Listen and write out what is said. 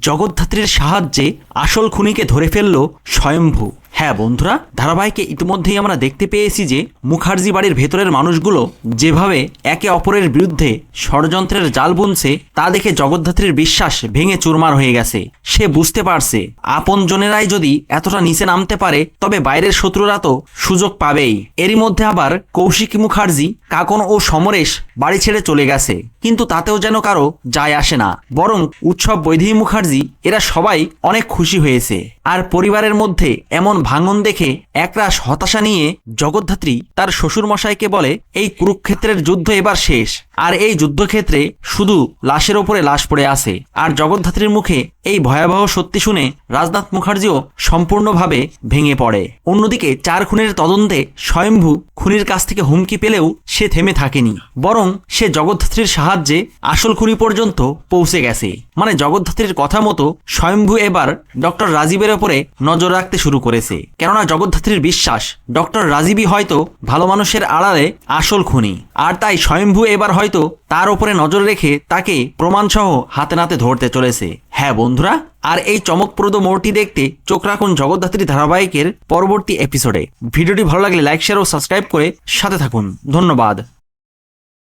জগদ্ধাত্রীর সাহায্যে আসল খুনিকে ধরে ফেলল স্বয়ম্ভু। হ্যাঁ বন্ধুরা, ধারাবাহিকে ইতিমধ্যেই আমরা দেখতে পেয়েছি যে মুখার্জি বাড়ির ভেতরের মানুষগুলো যেভাবে একে অপরের বিরুদ্ধে ষড়যন্ত্রের জাল বুনছে, তা দেখে জগদ্ধাত্রীর বিশ্বাস ভেঙে চুরমার হয়ে গেছে। সে বুঝতে পারছে, আপন জনেরাই যদি এতটা নিচে নামতে পারে, তবে বাইরের শত্রুরা তো সুযোগ পাবেই। এরই মধ্যে আবার কৌশিকী মুখার্জি, কাকন ও সমরেশ বাড়ি ছেড়ে চলে গেছে। কিন্তু তাতেও যেন কারও যায় আসে না। বরং উৎসব বৈদেহী মুখার্জি, এরা সবাই অনেক খুশি হয়েছে। আর পরিবারের মধ্যে এমন ভাঙন দেখে একরাশ হতাশা নিয়ে জগদ্ধাত্রী তার শ্বশুরমশাইকে বলে, এই কুরুক্ষেত্রের যুদ্ধ এবার শেষ। আর এই যুদ্ধক্ষেত্রে শুধু লাশের ওপরে লাশ পড়ে আছে। আর জগদ্ধাত্রীর মুখে এই ভয়াবহ সত্যি শুনে রাজনাথ মুখার্জিও সম্পূর্ণভাবে ভেঙে পড়ে। অন্যদিকে চার খুনের তদন্তে স্বয়ম্ভু খুনির কাছ থেকে হুমকি পেলেও সে থেমে থাকেনি। বরং সে জগদ্ধাত্রীর সাহায্যে আসল খুনি পর্যন্ত পৌঁছে গেছে। মানে জগদ্ধাত্রীর কথা মতো স্বয়ম্ভু এবার ডক্টর রাজীবের ওপরে নজর রাখতে শুরু করেছে। কেননা জগদ্ধাত্রীর বিশ্বাস, ডক্টর রাজীবই হয়তো ভালো মানুষের আড়ালে আসল খুনি। আর তাই স্বয়ম্ভু এবার হয়তো তার ওপরে নজর রেখে তাকে প্রমাণসহ হাতে নাতে ধরতে চলেছে। হ্যাঁ বন্ধুরা, আর এই চমকপ্রদ মোড়টি দেখতে চোখ রাখুন জগদ্ধাত্রী ধারাবাহিকের পরবর্তী এপিসোডে ভিডিওটি ভালো লাগলে লাইক শেয়ার ও সাবস্ক্রাইব করে সাথে থাকুন। ধন্যবাদ।